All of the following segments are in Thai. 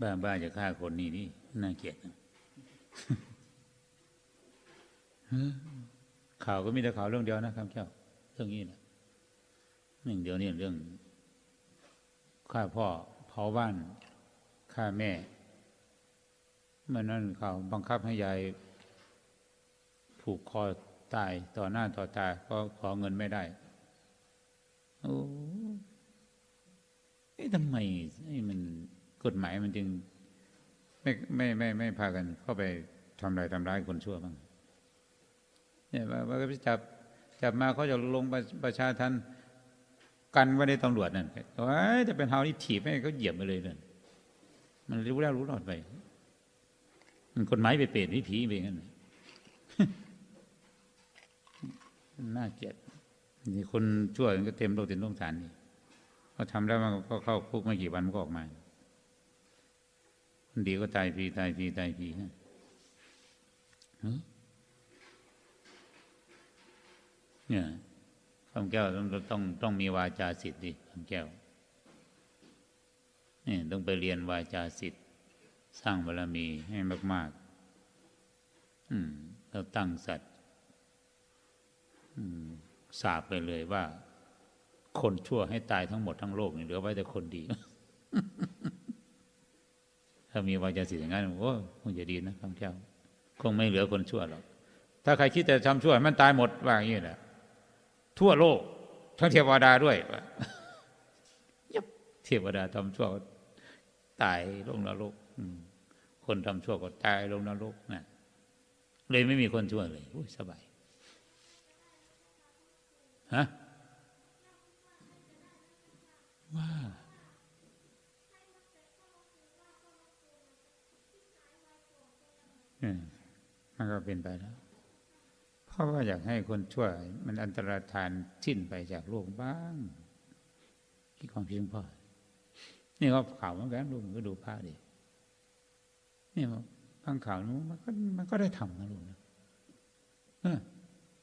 บ้าบ้าจะฆ่าคนนี่นี่น่าเกลียดข่าวก็มีแต่ข่าวเรื่องเดียวนะครับเจ้าเรื่องนี้แหละเรื่องเดียวนี่เรื่องฆ่าพ่อเผาบ้านฆ่าแม่มื่อนั้นเขาบังคับให้ยายผูกคอตายต่อหน้าต่อตาเพราะขอเงินไม่ได้โอ้เอ๊ะทำไมไอ้มัน กฎหมายมันจึง ไม่ไม่ไม่ไม่พากันเข้าไปทำลายทำร้ายคนชั่วบ้างเนี่ยว่าว่าไปจับจับมาเขาจะลงประชาทันกันไว้ในตำรวจนั่นโอ้ยจะเป็นเฮานี่ถีบให้เขาเหยียบไปเลยนั่นมันรู้แล้วรู้รอดไป มันกฎหมายไปเปรตวิผีไปงั้นน่าเกลียดนี่คนชั่วมันก็เต็มโลกเต็มโลกฐานนี่เขาทำแล้วมันก็เข้าคุกไม่กี่วันมันก็ออกมา คนดีก็ตายฟรีตายฟรีตายฟรีนะฮะเนี่ยคำแก้วต้องต้องต้องมีวาจาสิทธิ์ดิคำแก้วนี่ต้องไปเรียนวาจาสิทธิ์สร้างบารมีให้มาก ๆ อืมแล้วตั้งสัตว์อืมสาบไปเลยว่า คนชั่วให้ตายทั้งหมดทั้งโลกนี่เหลือไว้แต่คนดี ถ้ามีวาจาสิทธิ์อย่างนั้นโอ้คงจะดีนะคำเจ้า คงไม่เหลือคนชั่วหรอก ถ้าใครคิดแต่ทำชั่วมันตายหมดว่าอย่างนี้แหละทั่วโลก ทั้งเทวดาด้วยยับเทวดาทำชั่วตายลงนรกคนทำชั่วก็ตายลงนรกนะเลยไม่มีคนชั่วเลยอุ้ยสบายฮะว่า มันก็เป็นไปแล้ว เพราะว่าอยากให้คนชั่วมันอันตรธานสิ้นไปจากโลกบ้างคิดความคิดของพ่อนี่ก็ข่าวเหมือนกันลูกมันก็ดูพระดินี่ฟังข่าวนู้นมันก็มันก็ได้ทำนะลูกนะ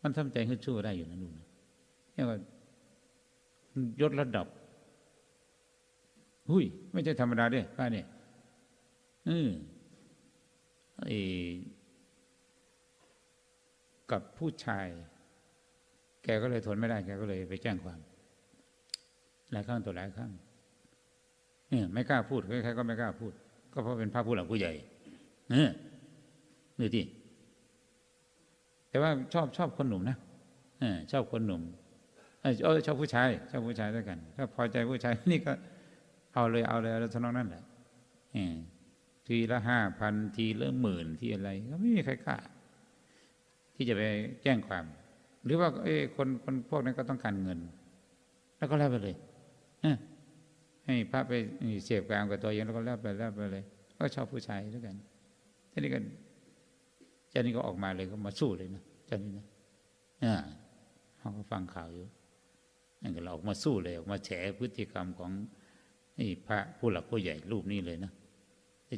มันทำใจให้ชั่วได้อยู่นะลูกนะนี่ยว่ายศระดับหุยไม่ใช่ธรรมดาเด้พระเนี่ยอืมไอ้ กับผู้ชาย แกก็เลยทนไม่ได้ แกก็เลยไปแจ้งความ หลายครั้งต่อหลายครั้งเนี่ยไม่กล้าพูด ใครๆก็ไม่กล้าพูด ก็เพราะเป็นพระผู้หลักผู้ใหญ่เออดูที่แต่ว่าชอบชอบคนหนุ่มนะเออชอบคนหนุ่มเออชอบผู้ชาย ชอบผู้ชายด้วยกัน ถ้าพอใจผู้ชายนี่ก็เอาเลยเอาเลยแล้วทนองนั่นแหละ ทีละห้าพันทีละหมื่นทีอะไร ก็ไม่มีใครกล้าที่จะไปแจ้งความ หรือว่าเอ้คนคนพวกนั้นก็ต้องการเงิน แล้วก็แล้วไปเลยให้พระไปเสียบกลางกับตัวเองแล้วก็แล้วไปแล้วไปเลย ก็ชอบผู้ชายด้วยกันทีนี้ก็เจ้านี่ก็ออกมาเลยก็มาสู้เลยนะเจ้านี่นะอ่าเขาก็ฟังข่าวอยู่นั่นก็เราออกมาสู้เลยออกมาแฉพฤติกรรมของนี่พระผู้หลักผู้ใหญ่รูปนี้เลยนะ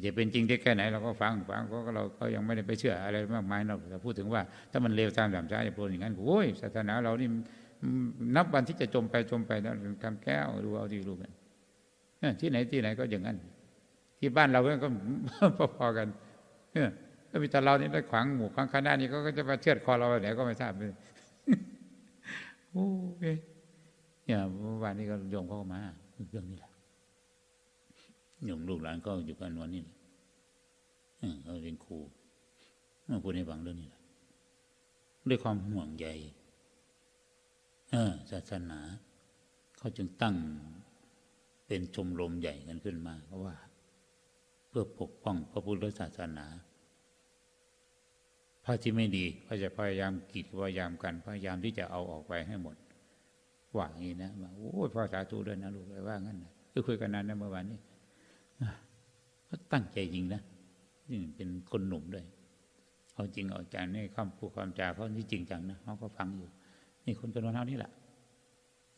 แต่จะเป็นจริงได้แค่ไหนเราก็ฟังฟังก็เราก็ยังไม่ได้ไปเชื่ออะไรมากมายเราแต่พูดถึงว่าถ้ามันเลวตามสามช้าจะพูดอย่างนั้นโอ้ยศาสนาเรานี่นับวันที่จะจมไปจมไปแล้วคำแก้วดูเอาที่รู้กันที่ไหนที่ไหนก็อย่างนั้น ที่บ้านเราก็พอๆกันก็มีแต่เรานี่ได้ขวางหมู่ขวางคณะนี่ก็จะมาเชือดคอเราไหนก็ไม่ทราบเลยโอ้ยเนี่ยวานนี้ก็โยมเข้ามาเรื่องนี้แหละ โยมลูกหลานก็อยู่กันวันนี้แหละเขาเป็นครูมาพูดให้ฟังเรื่องนี้แหละด้วยความห่วงใยศาสนา เขาจึงตั้งเป็นชมรมใหญ่กันขึ้นมาเพราะว่า เพื่อปกป้องพระพุทธศาสนาพระที่ไม่ดีก็จะพยายามกีดพยายามกัน พยายามที่จะเอาออกไปให้หมดว่างนี้นะว่าโอ้ยพระสาธุด้วยนะลูกเลยว่างั้นนะคือคุยกันนานนะเมื่อวานนี้ เขาตั้งใจจริงนะนี่เป็นคนหนุ่มด้วยเอาจริงเอาใจในคำพูดความจาเขาที่จริงจังนะเขาก็ฟังอยู่ นี่คนจำนวนเท่านี้แหละ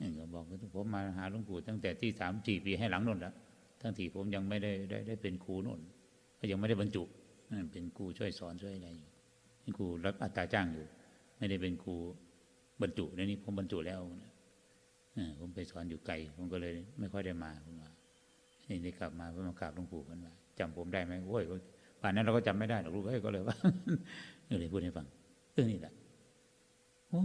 นี่ก็บอกว่าผมมาหาหลวงปู่ตั้งแต่ที่สามสี่ปีให้หลังนนแล้วทั้งที่ผมยังไม่ได้ได้ได้เป็นครูนนก็ยังไม่ได้บรรจุเป็นครูช่วยสอนช่วยอะไรอยู่เป็นครูรับอัตราจ้างอยู่ ไม่ได้เป็นครูบรรจุในนี้ผมบรรจุแล้วผมไปสอนอยู่ไกลผมก็เลย ไม่ค่อยได้มาผมว่า นี่ได้กลับมาเพื่อมากราบหลวงปู่กันว่าจำผมได้ไหมโอ้ยป่านนั้นเราก็จำไม่ได้หรอกลูกเอ้ยก็เลยว่าเออเลยพูดให้ฟังเรื่องนี้แหละโอ้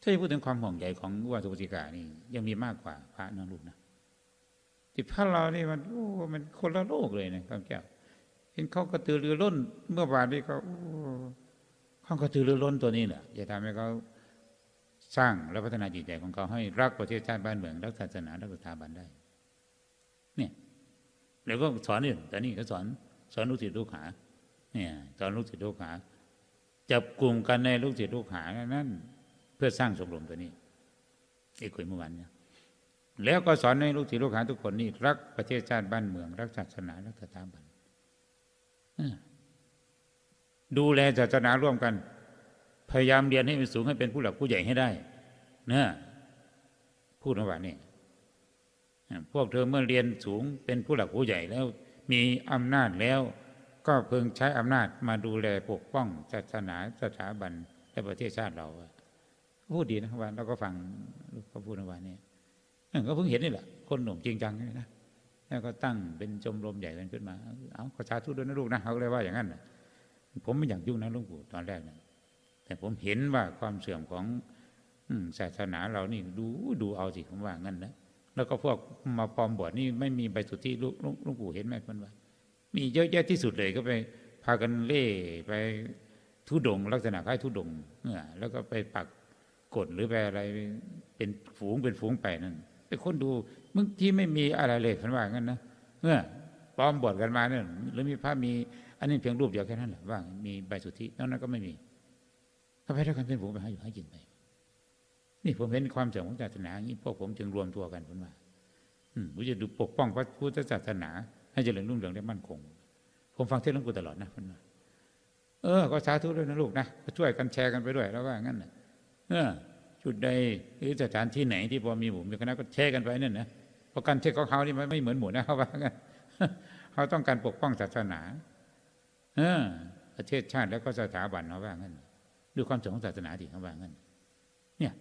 ถ้าจะพูดถึงความห่วงใยของอุบาสกอุบาสิกานี่ ยังมีมากกว่าพระนะลูกนะที่พระเรานี่มันโอ้มันคนละโลกเลยนะข้าแก้วเห็นเขากระตือรือร้น เมื่อวานนี้เขาโอ้เขากระตือรือร้นตัวนี้แหละจะทำให้เขาสร้างและพัฒนาจิตใจของเขาให้รักประเทศชาติบ้านเมืองรักศาสนารักสถาบันได้ เนี่ยแล้วก็สอนนี่แต่นี่ก็สอนสอนลูกศิษย์ลูกหา เนี่ยสอนลูกศิษย์ลูกหา จับกลุ่มกันในลูกศิษย์ลูกหานั่นเพื่อสร้างชมรมตัวนี้ไอ้คุยเมื่อวานเนี่ยแล้วก็สอนให้ลูกศิษย์ลูกหาทุกคนนี่รักประเทศชาติบ้านเมือง รักศาสนารักสถาบันดูแลศาสนาร่วมกัน พยายามเรียนให้มันสูงให้เป็นผู้หลักผู้ใหญ่ให้ได้เนะพูดเมื่อวานนี่ พวกเธอเมื่อเรียนสูงเป็นผู้หลักผู้ใหญ่แล้ว มีอำนาจแล้ว ก็เพิ่งใช้อำนาจมาดูแลปกป้องศาสนาสถาบันและประเทศชาติเราพูดดีนะวันเราก็ฟังเขาพูดในวันนี้ก็เพิ่งเห็นนี่แหละ คนหนุ่มจริงจังนี่นะแล้วก็ตั้งเป็นชมรมใหญ่กันขึ้นมา เอาขอชาทุด้วยนะลูกนะเขาเลยว่าอย่างนั้นนะผมไม่อยากยุ่งนะหลุงปู่ตอนแรกนะแต่ผมเห็นว่าความเสื่อมของศาสนาเรานี่ดูดูเอาสิผมว่างั้นนะ แล้วก็พวกมาปลอมบวชนี่ไม่มีใบสุทธิลูกลุงปู่เห็นไหมคนว่า มีเยอะแยะที่สุดเลยก็ไปพากันเล่ไปทุดง ลักษณะคล้ายทุดงเนี่ยแล้วก็ไปปักกฎหรือไปอะไรเป็นฝูงเป็นฝูงไปนั่นไปคนดูมึงที่ไม่มีอะไรเลยพันว่างั้นนะเมื่อปลอมบวชกันมาเนี่ยหรือมีพระมี อันนี้เพียงรูปเดียวแค่นั้นแหละว่า มีใบสุทธินอกนั้นก็ไม่มีก็ไปด้วยกันเป็นฝูงไปหาอยู่หากินไป นี่ผมเห็นความเสื่อมของศาสนาอย่างนี้พวกผมจึงรวมตัวกันพันว่าอืมผมจะดูปกป้องพระพุทธศาสนา ให้เจริญรุ่งเรืองได้มั่นคง ผมฟังเทศน์หลวงปู่ตลอดนะพันว่าเออ ก็สาธุด้วยนะลูกนะก็ช่วยกันแชร์กันไปด้วยแล้วว่างั้นนะเออจุดใดหรือสถานที่ไหนที่พอมีหมู่มีคณะก็แชร์กันไปนั่นนะเพราะการเทศของเขานี่มันไม่เหมือนหมู่นะเขาว่างั้นเขาต้องการปกป้องศาสนา เออประเทศชาติแล้วก็สถาบันเขาว่างั้นดูความสงของศาสนาที่เขาว่างั้น เนี่ย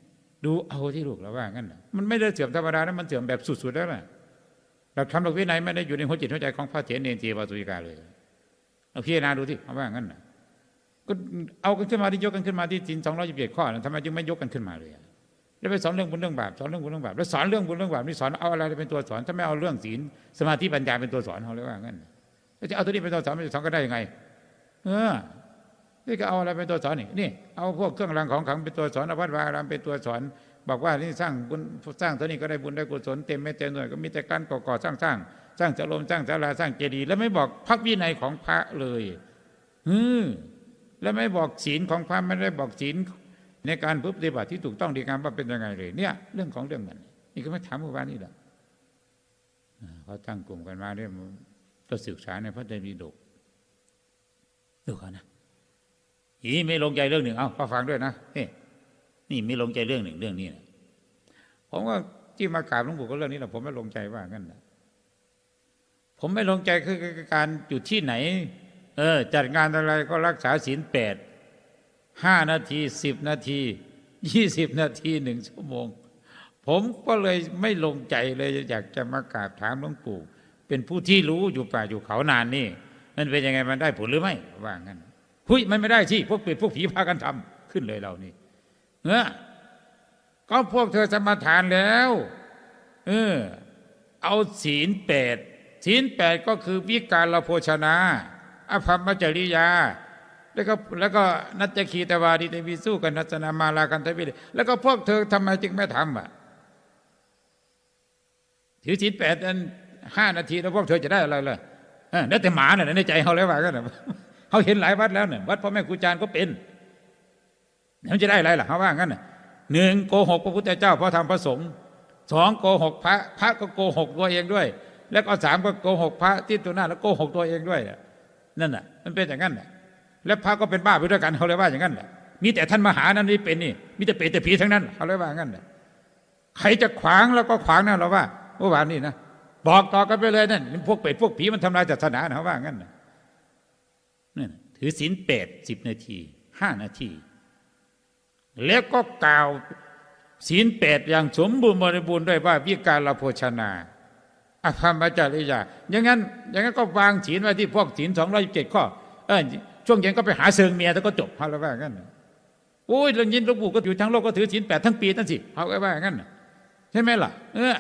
ดูเอาที่ลูกเราว่างั้นนะมันไม่ได้เสื่อมธรรมดานะมันเสื่อมแบบสุดๆแล้วล่ะหลักธรรมหลักวินัยไม่ได้อยู่ในหัวจิตหัวใจของพระเถรเนรจีวาสุริกาเลยเอาพิจารณาดูที่เขาว่างั้นนะก็เอากันขึ้นมาที่ยกกันขึ้นมาที่จินสองร้อยยี่สิบเอ็ดข้อทำไมจึงไม่ยกกันขึ้นมาเลยแล้วไปสอนเรื่องบุญเรื่องบาปสอนเรื่องบุญเรื่องบาปแล้วสอนเรื่องบุญเรื่องบาปนี่สอนเอาอะไรเป็นตัวสอนถ้าไม่เอาเรื่องศีลสมาธิปัญญาเป็นตัวสอนเขาเลยว่างั้นแล้วจะเอาตัวนี้เป็นตัวสอนเป็นตัวสอนก็ได้ยังไง เออ นี่ก็เอาอะไรเป็นตัวสอนนี่นี่เอาพวกเครื่องรางของขลังเป็นตัวสอนอวัตวารามเป็นตัวสอนบอกว่านี่สร้างบุญสร้างเท่านี้ก็ได้บุญได้กุศลเต็มไม่เต็มหน่วยก็มีแต่การก่อก่อสร้างสร้างสร้างจะลมสร้างศาลาสร้างเจดีย์แล้วไม่บอกพระวินัยของพระเลยอืมแล้วไม่บอกศีลของพระไม่ได้บอกศีลในการปฏิบัติที่ถูกต้องดีงามว่าเป็นยังไงเลย เนี่ย เรื่องของเรื่องมันนี่ก็ไม่ถามเมื่อวานนี่แหละเขาตั้งกลุ่มกันมาเนี่ยก็ศึกษาในพระไตรปิฎกดูเขานะ อีไม่ลงใจเรื่องหนึ่งเอาฟังด้วยนะเฮ้นี่ไม่ลงใจเรื่องหนึ่งเรื่องนี้นะผมว่าที่มากราบหลวงปู่ก็เรื่องนี้แหละผมไม่ลงใจว่างั้นนะผมไม่ลงใจคือการอยู่ที่ไหน เออ จัดงานอะไรก็รักษาศีลแปดห้านาทีสิบนาทียี่สิบนาทีหนึ่งชั่วโมง ผมก็เลยไม่ลงใจเลยอยากจะมากราบถามหลวงปู่ เป็นผู้ที่รู้อยู่ป่าอยู่เขานานนี่ มันเป็นยังไงมันได้ผลหรือไม่ว่างั้น หุยมันไม่ได้ที่พวกเป็ดพวกผีพากันทำขึ้นเลยเรานี่เออก็พวกเธอสมาทานแล้ว เออ เอาศีลแปดศีลแปดก็คือวิการละโภชนาอภรรมจริยา แล้วก็แล้วก็นัจคีตวาดิเตวิสู้กันนัสนามาลากันทวิเลแล้วก็พวกเธอทำไมจึงไม่ทำอะถือศีลแปดนั้นห้านาทีแล้วพวกเธอจะได้อะไรล่ะเออแล้วแต่หมาเนี่ยในใจเขาแล้วว่ากันนะ เขาเห็นหลายวัดแล้วเนี่ยวัดพ่อแม่ครูอาจารย์ก็เป็นมันจะได้อะไรล่ะเขาว่างั้นหนึ่งโกหกพระพุทธเจ้าพระธรรมพระสงฆ์สองโกหกพระพระก็โกหกตัวเองด้วย แล้วก็สามก็โกหกพระที่ตัวหน้าแล้วโกหกตัวเองด้วยนั่นน่ะ มันเป็นอย่างนั้นน่ะแล้วพระก็เป็นบ้าไปด้วยกันเขาเลยว่าอย่างนั้นแหละมีแต่ท่านมหานั้นนี่เป็นนี่มีแต่เปรตแต่ผีทั้งนั้นเขาเลยว่าอย่างนั้นแหละใครจะขวางแล้วก็ขวางนะเราว่าเมื่อวานนี้นะบอกต่อกันไปเลยนั่นพวกเปรตพวกผีมันทำลายศาสนาเขาว่างั้นน่ะ นั่นถือศีลแปดสิบนาทีห้านาที แล้วก็กล่าวศีลแปดอย่างสมบูรณ์บริบูรณ์ด้วยว่าวิการละโภชนาอภรรมจริยาอย่างนั้น อย่างนั้นก็วางศีลไว้ที่พวกศีลสองร้อยเจ็ดข้อเออช่วงเย็นก็ไปหาเซิงเมียแล้วก็จบเอาละว่างั้นโอ้ยเรายินหลวงปู่ก็อยู่ทั้งโลกก็ถือศีลแปดทั้งปีนั่นสิเอาไว้ว่างั้นใช่ไหมล่ะเออ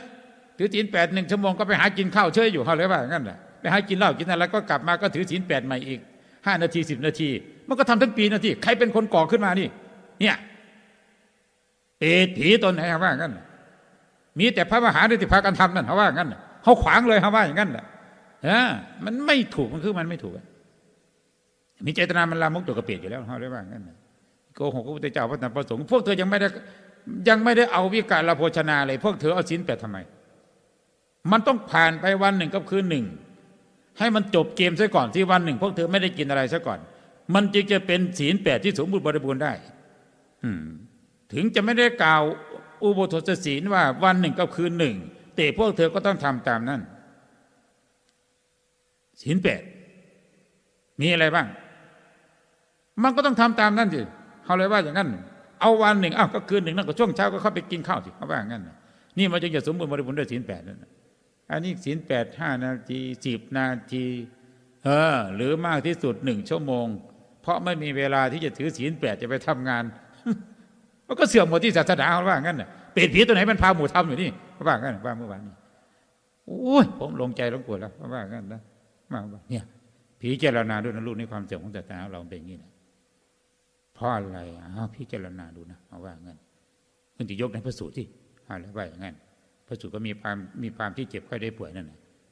ถือศีลแปดหนึ่งชั่วโมงก็ไปหากินข้าวเฉยอยู่เอาเลยว่างั้นน่ะไปหากินเหล้ากินอะไรก็กลับมาก็ถือศีลแปดใหม่อีก ห้านาทีสิบนาที มันก็ทำทั้งปีนาทีใครเป็นคนก่อขึ้นมานี่ เนี่ยเปรตผีตนไหนเอาว่างั้นมีแต่พระมหาฤทธิพากันทำนั่นเขาว่างั้นเขาขวางเลยเขาว่าอย่างนั้นแหละเออมันไม่ถูกมันคือมันไม่ถูกมีเจตนามันลามกตัวกระเปียดอยู่แล้วเขาเรียกว่างั้นโกหกพระพุทธเจ้าพระธรรมพระสงฆ์พวกเธอยังไม่ได้ยังไม่ได้เอาวิการละโภชนาเลยพวกเธอเอาศีลแปดทำไม มันต้องผ่านไปวันหนึ่งกับคืนหนึ่ง ให้มันจบเกมซะก่อนที่วันหนึ่งพวกเธอไม่ได้กินอะไรซะก่อน มันจึงจะเป็นศีลแปดที่สมบูรณ์บริบูรณ์ได้ถึงจะไม่ได้กล่าวอุโบสถศีลว่าวันหนึ่งกับคืนหนึ่งแต่พวกเธอก็ต้องทำตามนั้นศีลแปดมีอะไรบ้าง มันก็ต้องทำตามนั้นสิเขาเลยว่าอย่างนั้น เอาวันหนึ่งอ้าวก็คืนหนึ่งนั่นก็ช่วงเช้าก็เข้าไปกินข้าวสิเขาว่าอย่างนั้นนี่มันจึงจะสมบูรณ์บริบูรณ์ด้วยศีลแปดนั่นน่ะ อันนี้ศีลแปดห้านาทีสิบนาทีเออหรือมากที่สุดหนึ่งชั่วโมง เพราะไม่มีเวลาที่จะถือศีลแปดจะไปทำงานมันก็เสื่อมหมดที่ศาสนาเขาว่างั้นน่ะเป็ดผีตัวไหนมันพาหมูทำอยู่นี่เขาว่างั้นว่าเมื่อวานนี้โอ้ยผมลงใจลงปวดแล้วเขาว่างั้นนะมาว่าเนี่ยพิจรณาด้วยนะลูกในความเสื่อมของศาสนาเราเป็นอย่างนี้นะเพราะอะไรอ้าวพิจารณาดูนะเขาว่างั้นมันจะยกในพระสูตรที่อะไรว่าอย่างนั้น พระสูตรก็มีความมีความที่เจ็บไข้ได้ป่วยนั่น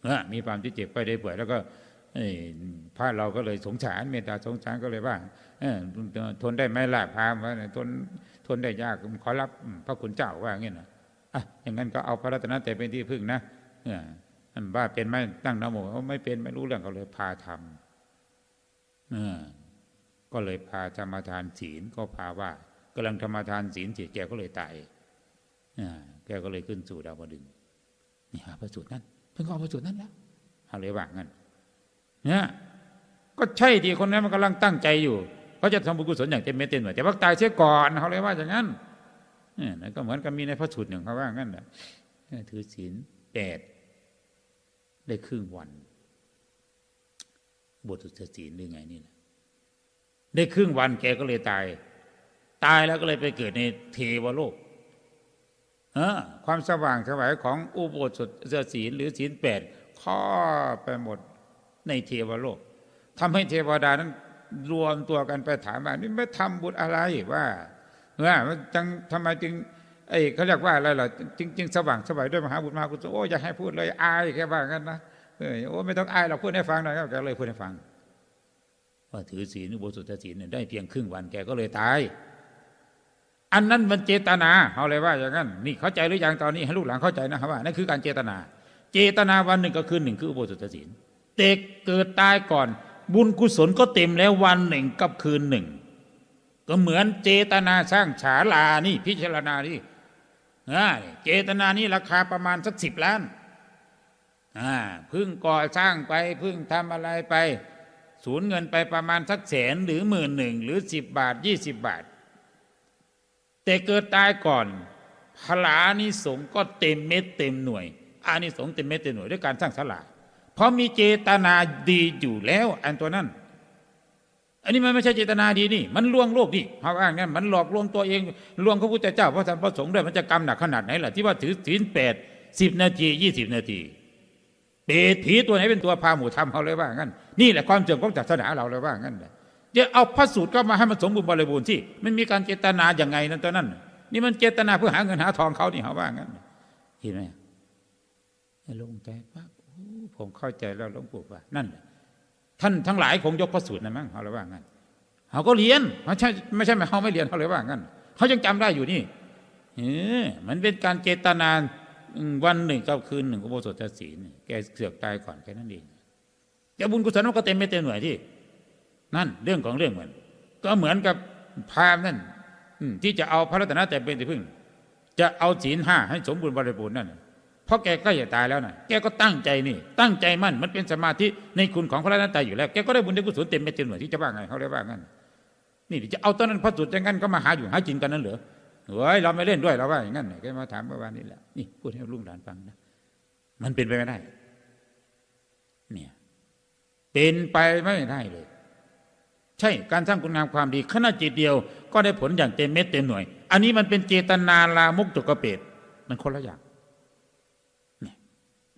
นะมีความที่เจ็บไข้ได้ป่วย แล้วก็พระเราก็เลยสงสารเมตตาสงสารก็เลยว่าเออทนได้ไหมล่ะพามว่าทนทนได้ยากขอรับพระคุณเจ้าว่าอย่างนี้นะอะอย่างนั้นก็เอาพระรัตนตรัยเป็นที่พึ่งนะเออว่าเป็นไหมตั้งนโมไม่เป็นไม่รู้เรื่องเขาเลยพาทำเออก็เลยพาธรรมทานศีลก็พาว่ากำลังธรรมทานศีลเสียแกก็เลยตายอ่า แกก็เลยขึ้นสู่ดาวดึงส์นี่หาพระสูตรนั้นเพิ่งเอาพระสูตรนั้นแล้วเอาเลยว่างั้นเนี่ยก็ใช่ที่คนนั้นมันกำลังตั้งใจอยู่เขาจะทำบุญกุศลอย่างเต็มเม็ดเต็มหน่วยแต่ว่าตายเสียก่อนเขาเลยว่าอย่างนั้นเนี่ยนั่นก็เหมือนกับมีในพระสูตรหนึ่งเขาว่างั้นแหละถือศีลแปดได้ครึ่งวัน บทสุดศีลหรือไงนี่นะได้ครึ่งวันแกก็เลยตาย ตายแล้วก็เลยไปเกิดในเทวโลกเออ ความสว่างสวายของอุโบสถศีลหรือศีลแปดข้อไปหมดในเทวโลกทำให้เทวดานั้นรวมตัวกันไปถามว่านี่ไม่ทำบุญอะไรว่าว่าจังทำไมจึงไอ้เขาเรียกว่าอะไรล่ะจริงจริงสว่างสบายด้วยมหาบุญมหากุศลโอ้อย่าให้พูดเลยอายแค่ว่างั้นนะเออโอ้ไม่ต้องอายเราพูดให้ฟังหน่อยครับแกเลยพูดให้ฟังว่าถือศีลอุโบสถศีลได้เพียงครึ่งวันแกก็เลยตาย อันนั้นมันเจตนาเขาเลยว่าอย่างนั้นนี่เข้าใจหรือยังตอนนี้ให้ลูกหลานเข้าใจนะครับว่านั่นคือการเจตนา เจตนาวันหนึ่งก็คืนหนึ่งคืออุโบสถศีลเด็กเกิดตายก่อน บุญกุศลก็เต็มแล้ววันหนึ่งกับคืนหนึ่ง ก็เหมือนเจตนาสร้างฉาลานี่พิจารณานี่เจตนานี่ราคาประมาณสักสิบล้านอ่าพึ่งก่อสร้างไปพึ่งทำอะไรไป สูญเงินไปประมาณสักแสนหรือหมื่นหนึ่งหรือสิบบาทยี่สิบบาท แต่เกิดตายก่อนพลานิสงก็เต็มเม็ดเต็มหน่วยอานิสงเต็มเม็ดเต็มหน่วยด้วยการสร้างศาลาเพราะมีเจตนาดีอยู่แล้ว อันตัวนั้น อันนี้มันไม่ใช่เจตนาดีนี่ มันลวงโลกนี่เพราะว่างั้นมันหลอกลวงตัวเองลวงพระพุทธเจ้าพระธรรมพระสงฆ์ด้วยมันจะกรรมหนักขนาดไหนล่ะที่ว่าถือศีลแปดสิบนาทียี่สิบนาทีเปรตผีตัวไหนเป็นตัวพาหมูทำเขาเลยว่างั้น นี่แหละความเสื่อมของศาสนาเราเลยว่างั้นแหละ จะเอาพระสูตรก็มาให้มันสมบูรณ์บริบูรณ์ที่มันมีการเจตนาอย่างไงนั่นตัวนั้น นี่มันเจตนาเพื่อหาเงินหาทองเขานี่เขาว่างั้นเห็นไหมลงใจปั๊บผมเข้าใจแล้วหลวงปู่ว่านั่นท่านทั้งหลายคงยกพระสูตรนะมั้งเขาเลยว่างั้นเขาก็เรียนไม่ใช่ไม่ใช่เขาไม่เรียนเขาเลยว่างั้นเขายังจำได้อยู่นี่เออมันเป็นการเจตนาวันหนึ่งกับคืนหนึ่งอุโบสถศีลแกเสือกตายก่อนแค่นั้นเองแต่บุญกุศลมันก็เต็มไม่เต็มหน่วยที่ นั่นเรื่องของเรื่องเหมือน ก็เหมือนกับพราหมณ์นั่นที่จะเอาพระรัตนตรัยเป็นที่พึ่ง จะเอาศีลห้าให้สมบูรณ์บริบูรณ์นั่นเพราะแกใกล้จะตายแล้วนะแกก็ตั้งใจนี่ ตั้งใจมั่นมันเป็นสมาธิในคุณของพระรัตนตรัยอยู่แล้วแกก็ได้บุญได้กุศลเต็มไม่เต็มหน่วยที่จะว่าไงเขาเรียกว่างั้นนี่จะเอาตอนนั้นพระสุดอย่างนั้นก็มาหาอยู่หากินกันนั่นเหรอเฮ้ยเราไม่เล่นด้วยเราว่าอย่างนั้นแกมาถามเมื่อวานนี้แหละนี่พูดให้ลุงหลานฟังนะมันเป็นไปไม่ได้ เนี่ย เป็นไปไม่ได้เลย ใช่การสร้างคุณงามความดีขณะจิตเดียวก็ได้ผลอย่างเต็มเม็ดเต็มหน่วย อันนี้มันเป็นเจตนาลามกจกกระเปดมันคนละอย่างเนี่ย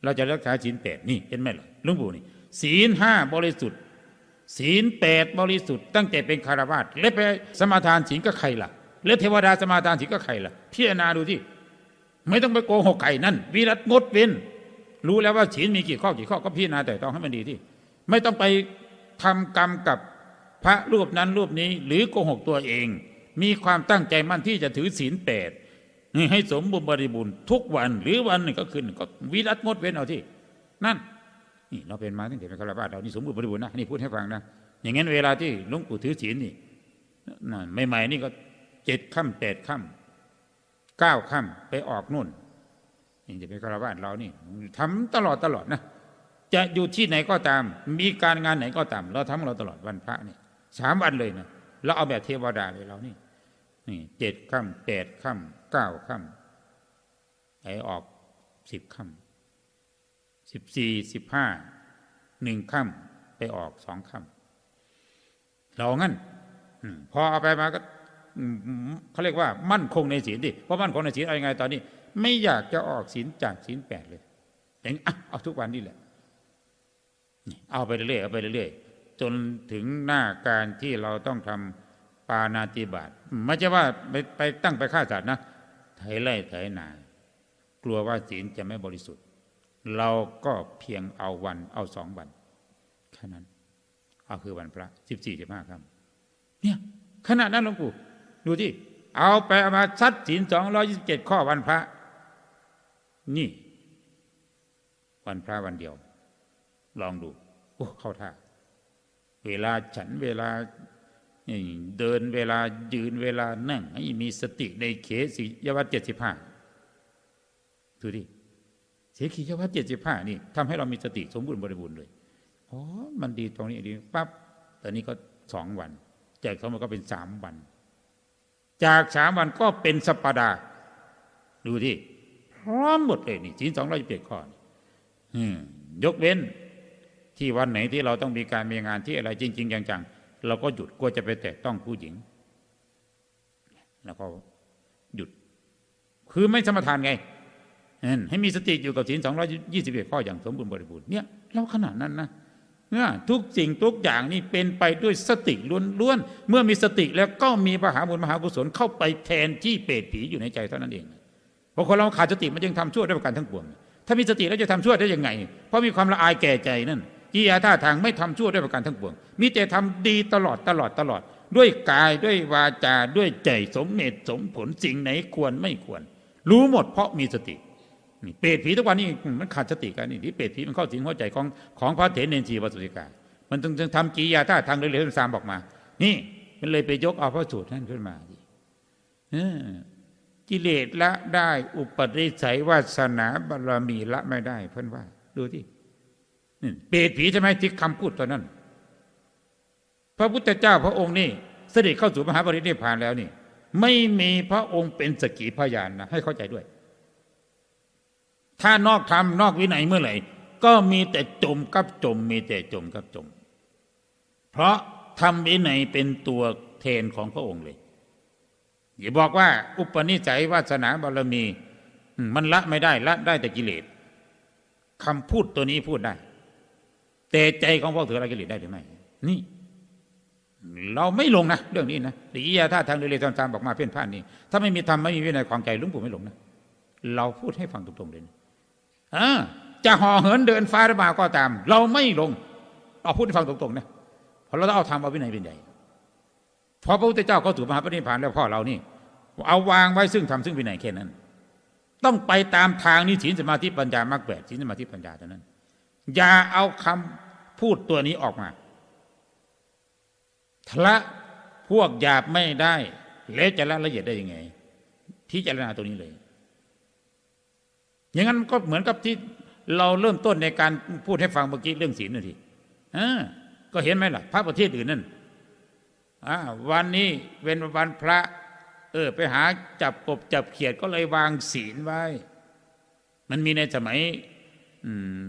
เราจะรักษาศีลแปดนี่เห็นไหมล่ะลุงปู่นี่ศีลห้าบริสุทธิ์ ศีลแปดบริสุทธิ์ตั้งแต่เป็นคารวาสและไปสมาทานศีลก็ใครล่ะ และเทวดาสมาทานศีลก็ใครล่ะพิจารณาดูที่ไม่ต้องไปโกหกใครนั่น วิรัตงดเว้น รู้แล้วว่าศีลมีกี่ข้อกี่ข้อก็พิจารณาแต่ต้องให้มันดีที่ ไม่ต้องไปทำกรรมกับ พระรูปนั้นรูปนี้หรือโกหกตัวเอง มีความตั้งใจมั่นที่จะถือศีลแปดให้สมบูรณ์บริบูรณ์ทุกวันหรือวันหนึ่งก็คืนหนึ่งก็วิรัตงดเว้นเอาที่ นั่นนี่เราเป็นมาตั้งแต่เป็นคารวะเรานี่สมบูรณ์บริบูรณ์นะนี่พูดให้ฟังนะอย่างงั้นเวลาที่หลวงปู่ถือศีลนี่นั่นใหม่ๆนี่ก็เจ็ดค่ำแปดค่ำเก้าค่ำไปออกนู่นนี่จะเป็นคารวะเรานี่ทำตลอดตลอดนะจะอยู่ที่ไหนก็ตาม มีการงานไหนก็ตาม เราทำเราตลอดวันพระนี่ สามวันเลยนะเราเอาแบบเทวดาเลยเรานี่นี่เจ็ดค่ำแปดค่ำเก้าค่ำไอออกสิบค่ำสิบสี่สิบห้าหนึ่งค่ำไปออกสองค่ำเรางั้นพอเอาไปมาก็เขาเรียกว่า มั่นคงในศีลดิเพราะมั่นคงในศีลเอายังไงตอนนี้ ไม่อยากจะออกศีลจากศีลแปดเลยอย่างเอาทุกวันนี่แหละเอาไปเรื่อยๆเอาไปเรื่อยๆ จนถึงหน้าการที่เราต้องทำปานาติบาตไม่ใช่ว่าไปไปตั้งไปฆ่าสัตว์นะไถไร่ไถนา กลัวว่าศีลจะไม่บริสุทธิ์ เราก็เพียงเอาวันเอาสองวันแค่นั้น เอาคือวันพระสิบสี่สิบห้าครับเนี่ยขนาดนั้นหลวงปู่ดูที่เอาไปเอามาชัดศีลสองร้อยี่สิบเจ็ดข้อวันพระ นี่ วันพระวันเดียว ลองดูโอ้เข้าท่า เวลาฉันเวลาเดินเวลายืนเวลานั่ง ให้มีสติในเขสียวัตเจ็ดสิบห้าดูดิเสขียวัตเจ็ดสิบห้านี่ทำให้เรามีสติสมบูรณ์บริบูรณ์เลยอ๋อมันดีตรงนี้ดีปั๊บตอนนี้ก็สองวัน จากสองวันก็เป็นสามวัน จากสามวันก็เป็นสัปปดาห์ดูที่พร้อมหมดเลยนี่ศีลสองร้อยเจ็ดข้อนี่อืมยกเว้น ที่วันไหนที่เราต้องมีการมีงานที่อะไรจริง ๆ จังๆเราก็หยุดกลัวจะไปแตะต้องผู้หญิง แล้วก็หยุด คือไม่สมทานไงให้มีสติอยู่กับศีลสองร้อยี่สิบเอ็ดข้ออย่างสมบูรณ์บริบูรณ์เนี่ยเราขนาดนั้นนะเนี่ยทุกสิ่งทุกอย่างนี่เป็นไปด้วยสติล้วนๆ เมื่อมีสติแล้วก็มีมหาบุญมหากุศลเข้าไปแทนที่เปรตผีอยู่ในใจเท่านั้นเองเพราะคนเราขาดสติมันจึงทำชั่วได้ประการทั้งปวง ถ้ามีสติแล้วจะทำชั่วได้ยังไง เพราะมีความละอายแก่ใจนั่น กิริยาท่าทางไม่ทำชั่วด้วยประการทั้งปวง มีแต่ทำดีตลอดตลอดตลอด ด้วยกายด้วยวาจาด้วยใจสมเหตุสมผลสิ่งไหนควรไม่ควร รู้หมดเพราะมีสตินี่เปรตผีทุกวันนี้มันขาดสติกันนี่ที่เปรตผีมันเข้าสิงหัวใจของของพระเถรเนนทรีวสุติกามันจึงทำกิริยาท่าทางเร็วๆสามบอกมา นี่มันเลยไปยกเอาพระสูตรนั่นขึ้นมาอกิเลสละได้อุปนิสัยวาสนาบารมีละไม่ได้ เพื่อนว่า ดูที่ เปรตผีใช่ไหมที่คำพูดตอนนั้น พระพุทธเจ้าพระองค์นี่เสด็จเข้าสู่มหาปรินิพพานแล้วนี่ ไม่มีพระองค์เป็นสกีพยานนะให้เข้าใจด้วย ถ้านอกธรรมนอกวินัยเมื่อไหร่ ก็มีแต่จมกับจม มีแต่จมกับจม เพราะธรรมวินัยเป็นตัวเทนของพระองค์เลยอย่าบอกว่าอุปนิสัยวาสนาบารมี มันละไม่ได้ละได้แต่กิเลสคำพูดตัวนี้พูดได้ แต่ใจของพวกเธอละกิเลสได้หรือไม่นี่ เราไม่ลงนะเรื่องนี้นะดิยาท่าทางเรยๆตามๆบอกมาเพี้ยนพลาดนี่ถ้าไม่มีธรรมไม่มีวินัยความใจลุงปู่ไม่ลงนะเราพูดให้ฟังตรงๆเลยนะอ่าจะห่อเหินเดินฟ้าหรือเปล่าก็ตาม เราไม่ลงเราพูดให้ฟังตรงๆนะเพราะเราต้องเอาธรรมเอาวินัยเป็นใหญ่พอพระพุทธเจ้าเขาถูกมหาปณิพานแล้วพ่อเรานี่ เอาวางไว้ซึ่งทำซึ่งวินัยแค่นั้น ต้องไปตามทางนี้ศีลสมาธิปัญญามรรคแปดศีลสมาธิปัญญาเท่านั้น อย่าเอาคำพูดตัวนี้ออกมาทละพวกหยาบไม่ได้ แล้วจะละละเอียดได้ยังไงพิจารณาตัวนี้เลย อย่างนั้นก็เหมือนกับที่เราเริ่มต้นในการพูดให้ฟังเมื่อกี้เรื่องศีลนั่นทีอ่าก็เห็นไหมล่ะ พระประเทศอื่นนั่นอ่าวันนี้เป็นวันพระ เออ ไปหาจับกบจับเขียดก็เลยวางศีลไว้ มันมีในสมัยอืม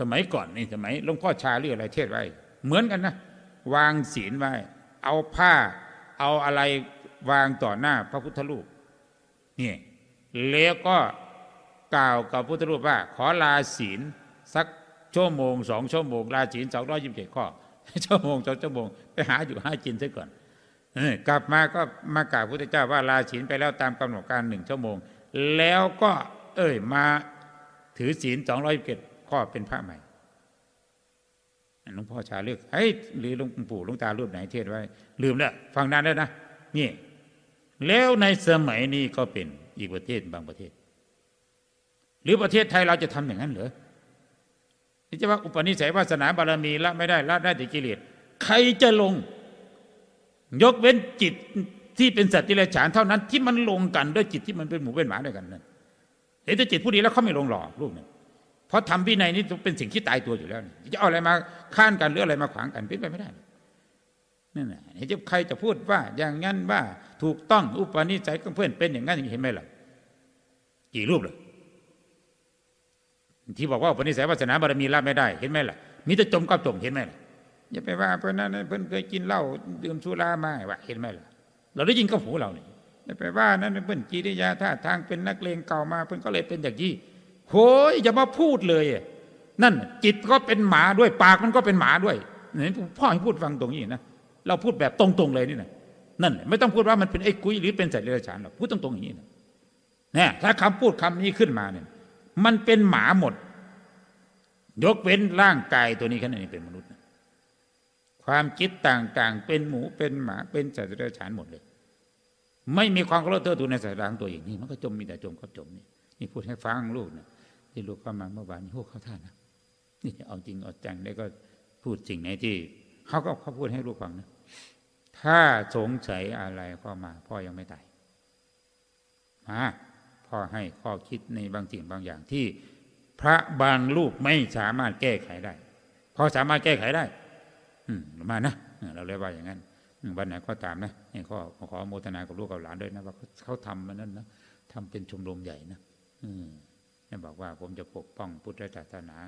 สมัยก่อนนี่สมัยหลวงพ่อชาหรืออะไรเทศไว้ เหมือนกันนะ วางศีลไว้ เอาผ้า เอาอะไรวางต่อหน้าพระพุทธรูปนี่แล้วก็กล่าวกับพุทธรูปว่า ขอลาศีลสักชั่วโมงสองชั่วโมงลาศีลสองร้อยยี่สิบเจ็ดข้อชั่วโมงสองชั่วโมงไปหาอยู่หากินซะก่อนกลับมาก็มากราบพุทธเจ้าว่าลาศีลไปแล้วตามกำหนดการหนึ่งชั่วโมง แล้วก็ เอ้ยมาถือศีลสองร้อยเจ็ด ข้อเป็นพระใหม่หลวงพ่อชาเลือกเฮ้ยหรือหลวงปู่หลวงตารูปไหนเทศไว้ ลืมแล้วฟังนานแล้วนะนี่ แล้วในสมัยนี้ก็เป็นอีกประเทศบางประเทศ หรือประเทศไทยเราจะทำอย่างนั้นเหรอที่จะว่าอุปนิสัยวาสนาบารมีละไม่ได้ละได้แต่กิเลสใครจะลง ยกเว้นจิตที่เป็นสัตว์ที่ไรฉานเท่านั้น ที่มันลงกันด้วยจิตที่มันเป็นหมูเป็นหมาด้วยกันนั่นเห็นแต่จิตผู้ดีแล้วเขาไม่ลงหล่อรูปนั้น เพราะทำวินัยนี่เป็นสิ่งที่ตายตัวอยู่แล้วจะเอาอะไรมาค้านกันหรืออะไรมาขวางกันเป็นไปไม่ได้นั่นแหละเห็นจะใครจะพูดว่าอย่างนั้นว่าถูกต้องอุปนิสัยของเพื่อนเป็นอย่างนั้นเห็นไหมล่ะกี่รูปเลยที่บอกว่าอุปนิสัยวาสนาบารมีละไม่ได้ เห็นไหมล่ะมีแต่จมก็จมเห็นไหมล่ะอย่าไปว่าเพื่อนนั้นเพื่อนเคยกินเหล้าดื่มสุรามาว่าเห็นไหมล่ะเราได้ยินกับหูเราเนี่ยอย่าไปว่านั้นเพื่อนกิริยาท่าทางเป็นนักเลงเก่ามาเพื่อนก็เลยเป็นอย่างนี้ โหยอย่ามาพูดเลยนั่น จิตก็เป็นหมาด้วย ปากมันก็เป็นหมาด้วยเนี่ยพ่อให้พูดฟังตรงนี้นะเราพูดแบบตรงๆเลยนี่นะนั่นไม่ต้องพูดว่ามันเป็นไอ้กุ้ยหรือเป็นสัตว์เดรัจฉานหรอกพูดตรงๆอย่างนี้นะเนี่ยถ้าคำพูดคำนี้ขึ้นมาเนี่ย มันเป็นหมาหมด ยกเว้นร่างกายตัวนี้แค่นั้นเป็นมนุษย์นะความคิดต่างๆ เป็นหมูเป็นหมาเป็นสัตว์เดรัจฉานหมดเลย ไม่มีความเคารพเทิดทูนในสายตาของตัวเองนี่มันก็จมมีแต่จมก็จมนี่นี่พูดให้ฟังลูกนะ ที่ลูกเข้ามาเมื่อวานนี้พวกเขาท่านนะนี่เอาจริงเอาจังได้ก็พูดสิ่งไหนที่เขาก็เขาพูดให้ลูกฟังนะถ้าสงสัยอะไรเข้ามา พ่อยังไม่ตายมาพ่อให้ข้อคิดในบางสิ่งบางอย่างที่ พระบางรูปไม่สามารถแก้ไขได้พอสามารถแก้ไขได้ อืมมานะเราเรียกว่าอย่างนั้นวันไหนก็ตามนะนี่ข้อขอโมทนากับลูกกับหลานด้วยนะว่าเขาทำมันนั่นนะทำเป็นชมรมใหญ่นะ อืม บอกว่าผมจะปกป้องพุทธศาสนา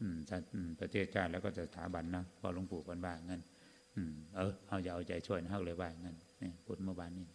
อืมศาสอืมประเทศชาติแล้วก็สถาบันนะพอหลวงปู่คนว่างั้นอืมเออเอาอย่าเอาใจช่วยนะเขาเลยว่างั้นนี่พูดเมื่อวานนี้